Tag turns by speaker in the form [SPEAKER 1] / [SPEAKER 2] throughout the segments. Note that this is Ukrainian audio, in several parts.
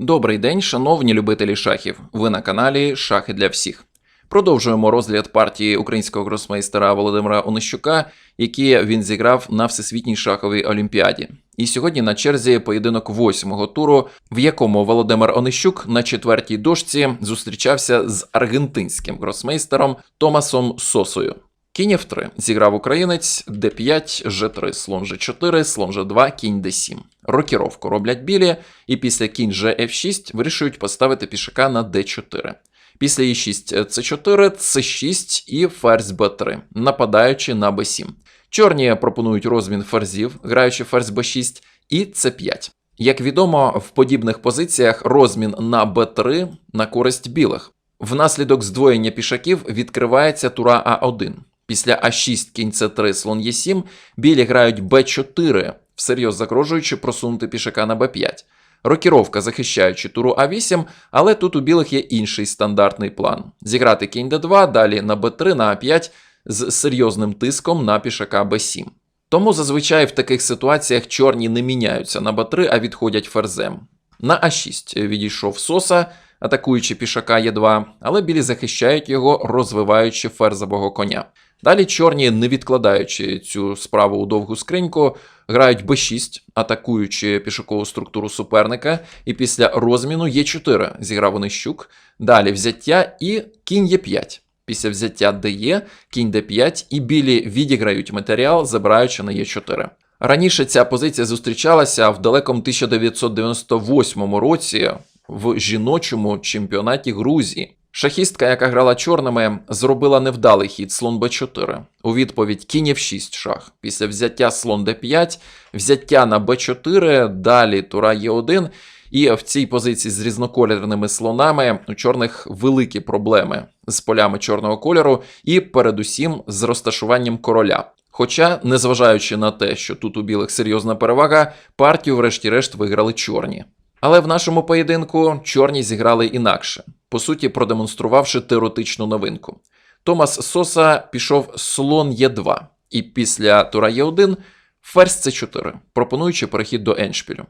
[SPEAKER 1] Добрий день, шановні любителі шахів. Ви на каналі Шахи для всіх. Продовжуємо розгляд партії українського гросмейстера Володимира Онищука, які він зіграв на всесвітній шаховій олімпіаді. І сьогодні на черзі поєдинок восьмого туру, в якому Володимир Онищук на четвертій дошці зустрічався з аргентинським гросмейстером Томасом Сосою. Кінь F3 зіграв українець d5, g3, слон g4, слон g2, кінь d7. Рокіровку роблять білі, і після кінь g f6 вирішують поставити пішака на d4. Після e6 c4, c6 і ферзь b3, нападаючи на b7. Чорні пропонують розмін ферзів, граючи ферзь b6 і c5. Як відомо, в подібних позиціях розмін на b3 на користь білих. Внаслідок здвоєння пішаків відкривається тура А1. Після А6 кінь С3 слон Е7 білі грають Б4, всерйоз загрожуючи просунути пішака на Б5. Рокіровка захищаючи туру А8, але тут у білих є інший стандартний план: зіграти кінь Д2, далі на Б3, на А5 з серйозним тиском на пішака Б7. Тому зазвичай в таких ситуаціях чорні не міняються на Б3, а відходять ферзем. На А6 відійшов Соса, атакуючи пішака Е2, але білі захищають його, розвиваючи ферзового коня. Далі чорні, не відкладаючи цю справу у довгу скриньку, грають b6, атакуючи пішакову структуру суперника, і після розміну Е4 зіграв Онищук, далі взяття і кінь Е5. Після взяття ДЕ, кінь Д5 і білі відіграють матеріал, забираючи на Е4. Раніше ця позиція зустрічалася в далекому 1998 році в жіночому чемпіонаті Грузії. Шахістка, яка грала чорними, зробила невдалий хід слон Б4. У відповідь кінь F6 шах. Після взяття слон Д5, взяття на Б4, далі тура Е1. І в цій позиції з різнокольорними слонами у чорних великі проблеми з полями чорного кольору і передусім з розташуванням короля. Хоча, незважаючи на те, що тут у білих серйозна перевага, партію, врешті-решт, виграли чорні. Але в нашому поєдинку чорні зіграли інакше, по суті, продемонструвавши теоретичну новинку. Томас Соса пішов слон Е2, і після тура Е1 ферзь С4, пропонуючи перехід до Еншпілю.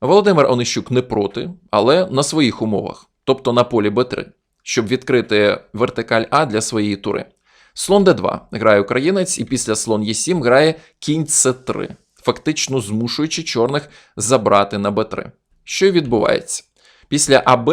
[SPEAKER 1] Володимир Онищук не проти, але на своїх умовах, тобто на полі Б3, щоб відкрити вертикаль А для своєї тури. Слон Д2 грає українець, і після слон Е7 грає кінь С3, фактично змушуючи чорних забрати на Б3. Що відбувається? Після АБ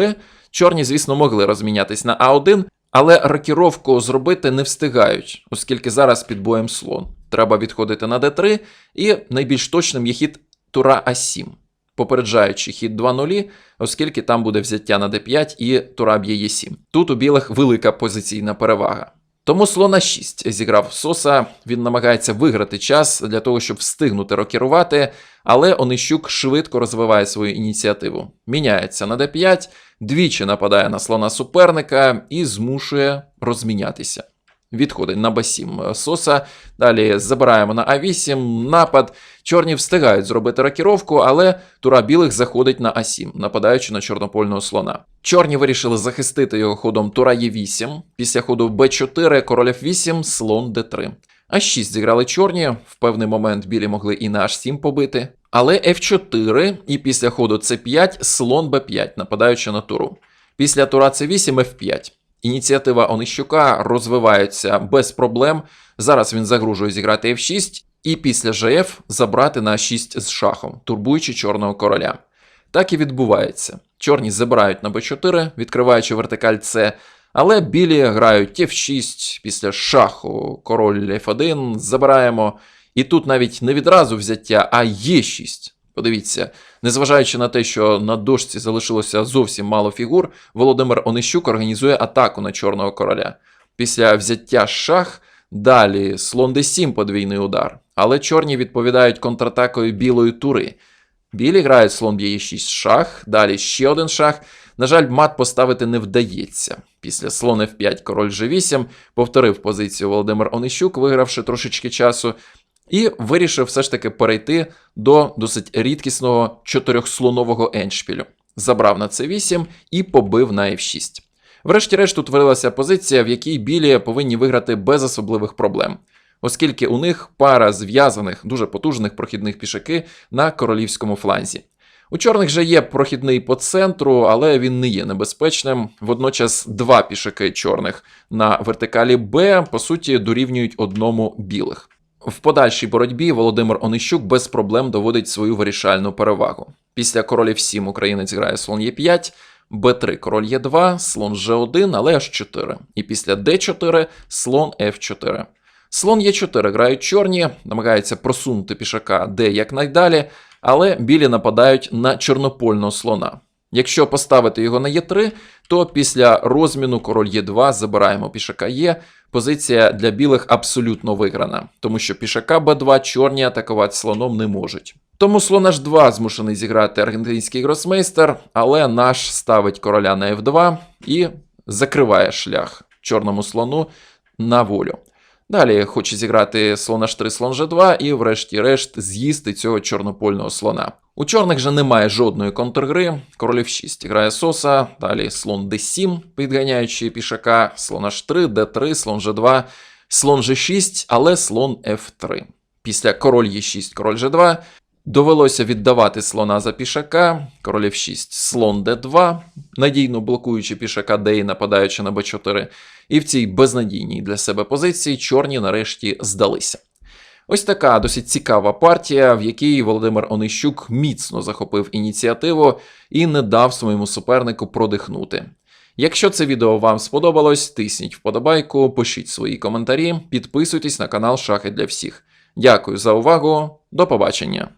[SPEAKER 1] чорні, звісно, могли розмінятись на А1, але рокіровку зробити не встигають, оскільки зараз під боєм слон. Треба відходити на Д3, і найбільш точним є хід тура А7, попереджаючи хід 2-0, оскільки там буде взяття на d5 і тура б'є Е7. Тут у білих велика позиційна перевага. Тому слона 6 зіграв Соса. Він намагається виграти час для того, щоб встигнути рокерувати, але Онищук швидко розвиває свою ініціативу. Міняється на d5, двічі нападає на слона суперника і змушує розмінятися. Відходить на b7 Соса. Далі забираємо на А8 напад. Чорні встигають зробити рокіровку, але тура білих заходить на А7, нападаючи на чорнопольного слона. Чорні вирішили захистити його ходом тура Е8. Після ходу Б4, король F8, слон Д3. А6 зіграли чорні, в певний момент білі могли і на H7 побити. Але F4 і після ходу С5 слон Б5, нападаючи на туру. Після тура С8 F5. Ініціатива Онищука розвивається без проблем. Зараз він загрожує зіграти F6 і після ЖФ забрати на 6 з шахом, турбуючи чорного короля. Так і відбувається. Чорні забирають на b4, відкриваючи вертикаль С, але білі грають F6 після шаху, король F1, забираємо. І тут навіть не відразу взяття, а Е6. Подивіться, незважаючи на те, що на дошці залишилося зовсім мало фігур, Володимир Онищук організує атаку на чорного короля. Після взяття шах, далі слон d7 подвійний удар. Але чорні відповідають контратакою білої тури. Білі грають слон б'є 6 шах, далі ще один шах. На жаль, мат поставити не вдається. Після слон F5 король G8 повторив позицію Володимир Онищук, вигравши трошечки часу, і вирішив все ж таки перейти до досить рідкісного чотирьохслонового еншпілю. Забрав на c8 і побив на f6. Врешті-решт утворилася позиція, в якій білі повинні виграти без особливих проблем, оскільки у них пара зв'язаних дуже потужних прохідних пішаки на королівському фланзі. У чорних же є прохідний по центру, але він не є небезпечним. Водночас два пішаки чорних на вертикалі Б по суті дорівнюють одному білих. В подальшій боротьбі Володимир Онищук без проблем доводить свою вирішальну перевагу. Після королів 7 українець грає слон Е5, Б3 король Е2, слон Ж1, але аж 4. І після Д4 слон Ф4. Слон Е4 грають чорні, намагаються просунути пішака Д якнайдалі, але білі нападають на чорнопольного слона. Якщо поставити його на Е3, то після розміну король Е2 забираємо пішака Е. Позиція для білих абсолютно виграна, тому що пішака Б2 чорні атакувати слоном не можуть. Тому слон H2 змушений зіграти аргентинський гросмейстер, але наш ставить короля на F2 і закриває шлях чорному слону на волю. Далі хоче зіграти слон H3, слон G2 і, врешті-решт, з'їсти цього чорнопольного слона. У чорних же немає жодної контргри. Король F6 грає соса, далі слон D7, підганяючи пішака, слон H3, D3, слон G2, слон G6, але слон F3. Після король Е6, король G2 довелося віддавати слона за пішака, король F6, слон D2, надійно блокуючи пішака D і нападаючи на B4. І в цій безнадійній для себе позиції чорні нарешті здалися. Ось така досить цікава партія, в якій Володимир Онищук міцно захопив ініціативу і не дав своєму супернику продихнути. Якщо це відео вам сподобалось, тисніть вподобайку, пишіть свої коментарі, підписуйтесь на канал Шахи для всіх. Дякую за увагу, до побачення!